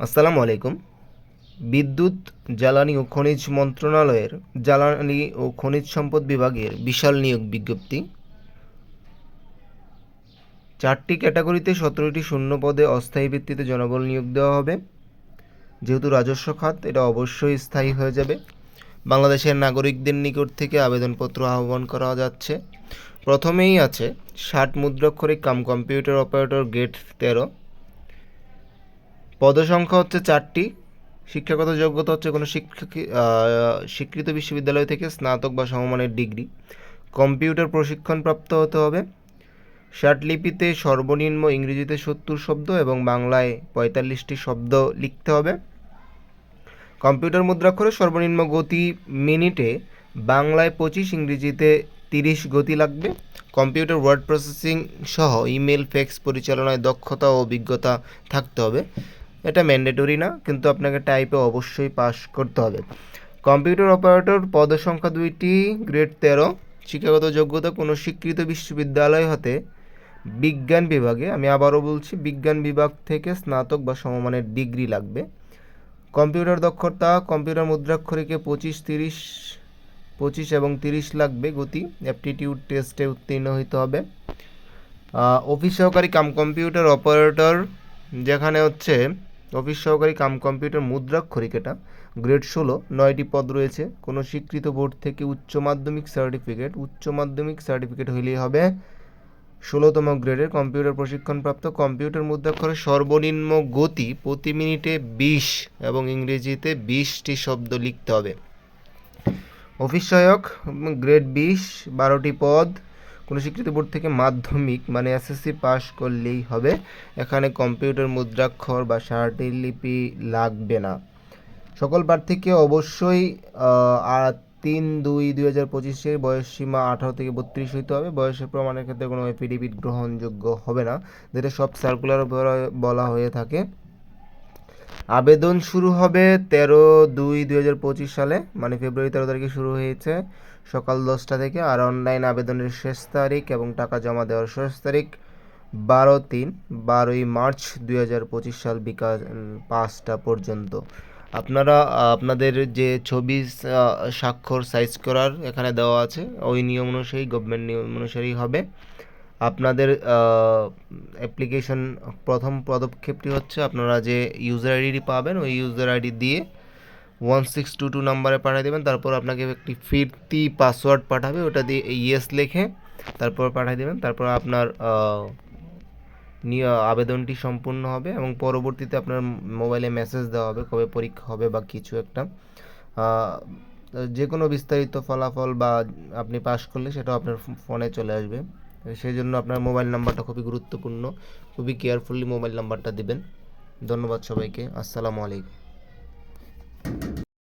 আসসালামু আলাইকুম। বিদ্যুৎ, জ্বালানি ও খনিজ মন্ত্রণালয়ের জ্বালানি ও খনিজ সম্পদ বিভাগের বিশাল নিয়োগ বিজ্ঞপ্তি। চারটি ক্যাটাগরিতে সতেরোটি শূন্য পদে অস্থায়ী ভিত্তিতে জনবল নিয়োগ দেওয়া হবে। যেহেতু রাজস্ব খাত, এটা অবশ্যই স্থায়ী হয়ে যাবে। বাংলাদেশের নাগরিকদের নিকট থেকে আবেদনপত্র আহ্বান করা যাচ্ছে। প্রথমেই আছে ষাট মুদ্রাক্ষরিক কাম কম্পিউটার অপারেটর গেট তেরো। পদসংখ্যা হচ্ছে চারটি। শিক্ষাগত যোগ্যতা হচ্ছে কোনো শিক্ষা স্বীকৃত বিশ্ববিদ্যালয় থেকে স্নাতক বা সমমানের ডিগ্রি। কম্পিউটার প্রশিক্ষণপ্রাপ্ত হতে হবে। লিপিতে সর্বনিম্ন ইংরেজিতে সত্তর শব্দ এবং বাংলায় পঁয়তাল্লিশটি শব্দ লিখতে হবে। কম্পিউটার মুদ্রাক্ষরে সর্বনিম্ন গতি মিনিটে বাংলায় পঁচিশ, ইংরেজিতে তিরিশ গতি লাগবে। কম্পিউটার ওয়ার্ড প্রসেসিং সহ ইমেল ফ্যাক্স পরিচালনায় দক্ষতা ও অভিজ্ঞতা থাকতে হবে। এটা ম্যান্ডেটরি না, কিন্তু আপনাকে টাইপে অবশ্যই পাস করতে হবে। কম্পিউটার অপারেটর পদসংখ্যা দুইটি গ্রেড তেরো। শিক্ষাগত যোগ্যতা কোনো স্বীকৃত বিশ্ববিদ্যালয় হতে বিজ্ঞান বিভাগে, আমি আবারও বলছি, বিজ্ঞান বিভাগ থেকে স্নাতক বা সমমানের ডিগ্রি লাগবে। কম্পিউটার দক্ষতা, কম্পিউটার মুদ্রাক্ষরিকে পঁচিশ, তিরিশ, পঁচিশ এবং তিরিশ লাগবে গতি অ্যাপটিটিউড টেস্টে উত্তীর্ণ হইতে হবে। অফিস সহকারী কাম কম্পিউটার অপারেটর যেখানে হচ্ছে অফিস সহকারী কাম কম্পিউটার মুদ্রাক্ষরিক এটা গ্রেড ষোলো, নয়টি পদ রয়েছে। কোনো স্বীকৃত বোর্ড থেকে উচ্চ মাধ্যমিক সার্টিফিকেট, উচ্চ মাধ্যমিক সার্টিফিকেট হইলেই হবে ষোলোতম গ্রেডের কম্পিউটার প্রশিক্ষণপ্রাপ্ত কম্পিউটার মুদ্রাক্ষরের সর্বনিম্ন গতি প্রতি মিনিটে বিশ এবং ইংরেজিতে বিশটি শব্দ লিখতে হবে। অফিস সহায়ক গ্রেড বিশ, বারোটি পদ কোনো স্বীকৃত বোর্ড থেকে মাধ্যমিক মানে এসএসসি পাস করলেই হবে। এখানে কম্পিউটার, মুদ্রাক্ষর বা লিপি লাগবে না। সকল প্রার্থীকে অবশ্যই তিন দুই দুই হাজার পঁচিশের বয়স সীমা আঠারো থেকে বত্রিশ হইতে হবে। বয়সের প্রমাণের ক্ষেত্রে কোনো এফিডেভিট গ্রহণযোগ্য হবে না। যেটা সব সার্কুলার বলা হয়ে থাকে। আবেদন শুরু হবে তেরো দুই দুই হাজার পঁচিশ সালে মানে ফেব্রুয়ারি তেরো তারিখে শুরু হয়েছে। সকাল দশটা থেকে আর অনলাইন আবেদনের শেষ তারিখ এবং টাকা জমা দেওয়ার শেষ তারিখ বারো তিন, বারোই মার্চ দুই হাজার পঁচিশ সাল বিকাল পাঁচটা পর্যন্ত। আপনারা, আপনাদের যে ছবি স্বাক্ষর সাইজ করার এখানে দেওয়া আছে, ওই নিয়ম অনুযায়ী গভর্নমেন্ট নিয়ম অনুসারী হবে। আপনাদের অ্যাপ্লিকেশন প্রথম পদক্ষেপটি হচ্ছে আপনারা যে ইউজার আইডি পাবেন, ওই ইউজার আইডি দিয়ে ওয়ান সিক্স টু টু নাম্বারে পাঠিয়ে দেবেন। তারপর আপনাকে একটি ফিরতি পাসওয়ার্ড পাঠাবে, ওটা দিয়ে ইয়েস লেখে তারপর পাঠিয়ে দেবেন। তারপর আপনার নিয়ে, আবেদনটি সম্পূর্ণ হবে এবং পরবর্তীতে আপনার মোবাইলে মেসেজ দেওয়া হবে, কবে পরীক্ষা হবে বা কিছু একটা। যে কোনো বিস্তারিত ফলাফল বা আপনি পাশ করলে সেটা আপনার ফোনে চলে আসবে। সেই জন্য আপনার মোবাইল নাম্বারটা খুবই গুরুত্বপূর্ণ। খুবই কেয়ারফুলি মোবাইল নাম্বারটা দেবেন। ধন্যবাদ সবাইকে। আসসালামু আলাইকুম।